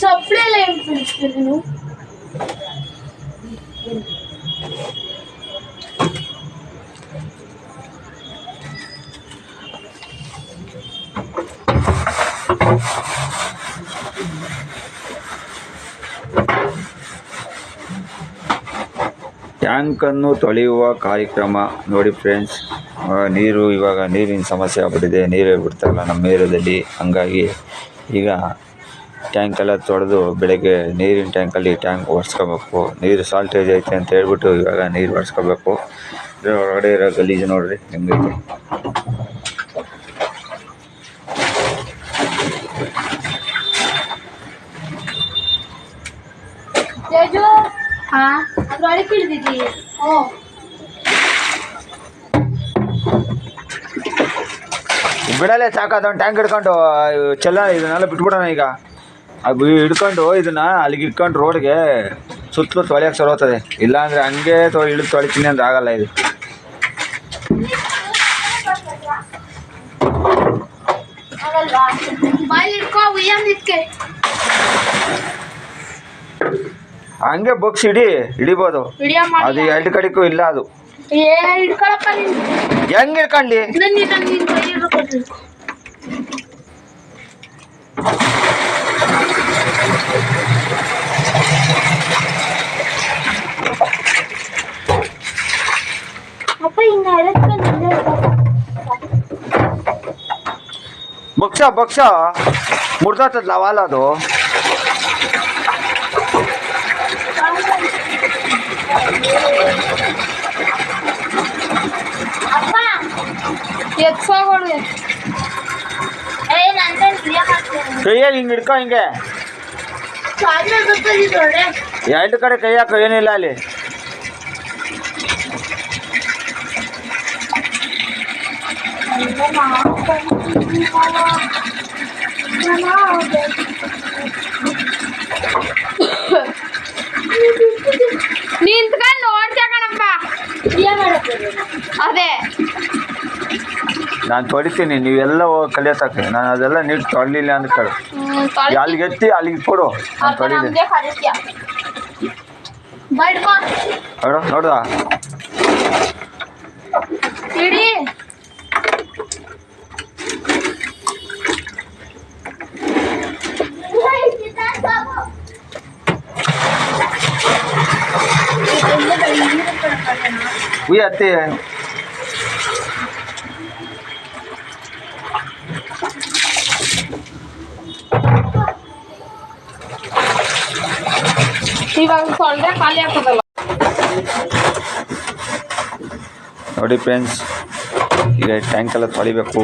ಚಪ್ಪಲಿ ಎಲ್ಲ ಏನು ಟ್ಯಾಂಕನ್ನು ತೊಳೆಯುವ ಕಾರ್ಯಕ್ರಮ ನೋಡಿ ಫ್ರೆಂಡ್ಸ್. ನೀರು ಇವಾಗ ನೀರಿನ ಸಮಸ್ಯೆ ಆಗ್ಬಿಟ್ಟಿದೆ. ನೀರೇ ಬಿಡ್ತಾಯಿಲ್ಲ ನಮ್ಮ ಏರಿಯಾದಲ್ಲಿ. ಹಂಗಾಗಿ ಈಗ ಟ್ಯಾಂಕೆಲ್ಲ ತೊಳೆದು ಬೆಳಗ್ಗೆ ನೀರಿನ ಟ್ಯಾಂಕಲ್ಲಿ ಟ್ಯಾಂಕ್ ಒರೆಸ್ಕೋಬೇಕು. ನೀರು ಸಾಲ್ಟೇಜ್ ಐತೆ ಅಂತ ಹೇಳ್ಬಿಟ್ಟು ಇವಾಗ ನೀರು ಒರೆಸ್ಕೋಬೇಕು. ಹೊರಗಡೆ ಇರೋ ಗಲೀಜು ನೋಡ್ರಿ, ಹೆಂಗೈತೆ. ಹಾ ಅದ್ರೊಳಗೆ ಓ. ಬಿಡಲೇ ಸಾಕು ಅದೊಂದು ಟ್ಯಾಂಕ್ ಹಿಡ್ಕೊಂಡು ಚೆಲ್ಲ ಇದನ್ನೆಲ್ಲ ಬಿಟ್ಬಿಡೋಣ ಈಗ. ಅದು ಹಿಡ್ಕೊಂಡು ಇದನ್ನ ಅಲ್ಲಿಗೆ ಇಟ್ಕೊಂಡು ರೋಡ್ಗೆ ಸುತ್ತಲೂ ತೊಳೆಯಕ್ಕೆ ಸರೋತದೆ ಇಲ್ಲಾಂದ್ರೆ ಹಂಗೆ ತೊ ಇಳಿದು ತೊಳಿತೀನಿ ಅಂದ್ರೆ ಆಗಲ್ಲ ಇದು. ಬಾಯಲ್ಲಿ ಇಟ್ಕೋ ಉಯ್ಯಂದಿದ್ಕೆ ಹಂಗೆ ಬಗ್ಸಿ ಇಡಿ ಹಿಡಿಬೋದು. ವಿಡಿಯೋ ಅದು ಮಾಡಿ ಎರಡು ಕಡೆಗೂ ಇಲ್ಲ ಅದು. ಏ ಹಿಡ್ಕೊಳಪ್ಪ ನೀನು ಹೆಂಗೆ ಹಿಡ್ಕೊಂಡ್ಲಿ ನನ್ನ ನನ್ನ ಅಪ್ಪ ಹಿಂಗ ಮುರ್ದಾತದ್ ಲವಾಲ ಅದು ಅಪ್ಪ ಎತ್ಸೋಗಳು ಏ ನನ್ನ ವಿಡಿಯೋ ಮಾಡ್ತೀನಿ ಕೈಯಲ್ಲಿ ಹಿಂಗೆ ಹಿಡ್ಕೊ ಹಿಂಗೆ. ಎರಡು ಕಡೆ ಕೈ ಹಾಕೋ ಏನಿಲ್ಲ ಅಲ್ಲಿ. ನಿಂತ್ಕೊಂಡು ನಾನು ತೊಳಿತೀನಿ ನೀವೆಲ್ಲ ಕಲಿಯತಕ್ಕ ನಾನು ಅದೆಲ್ಲ ನೀರು ತೊಳಿಲಿಲ್ಲ ಅಂತ ಕೇಳು. ಅಲ್ಲಿಗೆ ಎತ್ತಿ ಅಲ್ಲಿಗೆ ಕೊಡು ನಾನು ತೊಳಿದೆ ನೋಡು ನೋಡ್ದ? ಅತ್ತಿ. ನೋಡಿ ಫ್ರೆಂಡ್ಸ್ ಈಗ ಟ್ಯಾಂಕ್ ಎಲ್ಲ ತೊಳಿಬೇಕು.